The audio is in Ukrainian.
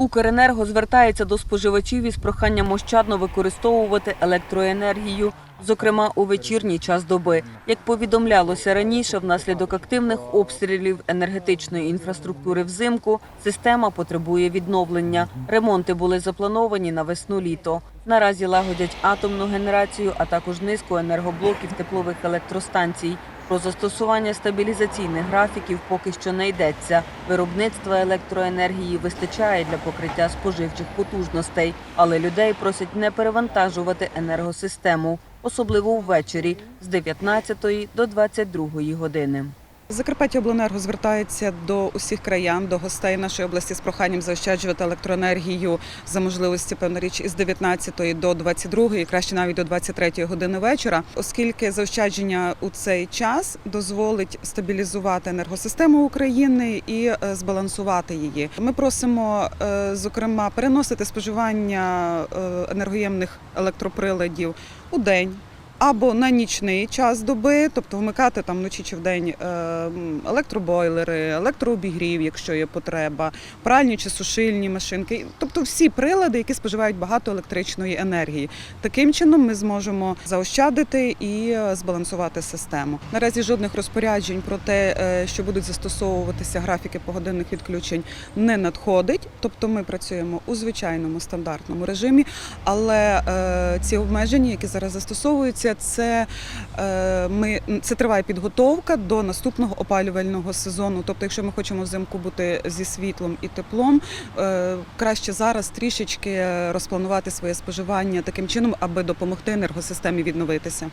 Укренерго звертається до споживачів із проханням ощадно використовувати електроенергію, зокрема у вечірній час доби. Як повідомлялося раніше, внаслідок активних обстрілів енергетичної інфраструктури взимку система потребує відновлення. Ремонти були заплановані на весну-літо. Наразі лагодять атомну генерацію, а також низку енергоблоків теплових електростанцій. Про застосування стабілізаційних графіків поки що не йдеться. Виробництва електроенергії вистачає для покриття споживчих потужностей, але людей просять не перевантажувати енергосистему, особливо ввечері з 19 до 22 години. Закарпаття Обленерго звертається до усіх краян, до гостей нашої області з проханням заощаджувати електроенергію за можливості певна річ із 19 до 22, і краще навіть до 23 години вечора, оскільки заощадження у цей час дозволить стабілізувати енергосистему України і е, збалансувати її. Ми просимо, е, зокрема, переносити споживання е, енергоємних електроприладів у день або на нічний час доби, тобто вмикати там вночі чи вдень е, електробойлери, електрообігрів, якщо є потреба, пральні чи сушильні машинки, тобто всі прилади, які споживають багато електричної енергії. Таким чином ми зможемо заощадити і е, збалансувати систему. Наразі жодних розпоряджень про те, е, що будуть застосовуватися графіки погодинних відключень, не надходить. Тобто ми працюємо у звичайному стандартному режимі, але ці обмеження, які зараз застосовуються, це, е, ми, це триває підготовка до наступного опалювального сезону. Тобто, якщо ми хочемо взимку бути зі світлом і теплом, е, краще зараз трішечки розпланувати своє споживання таким чином, аби допомогти енергосистемі відновитися.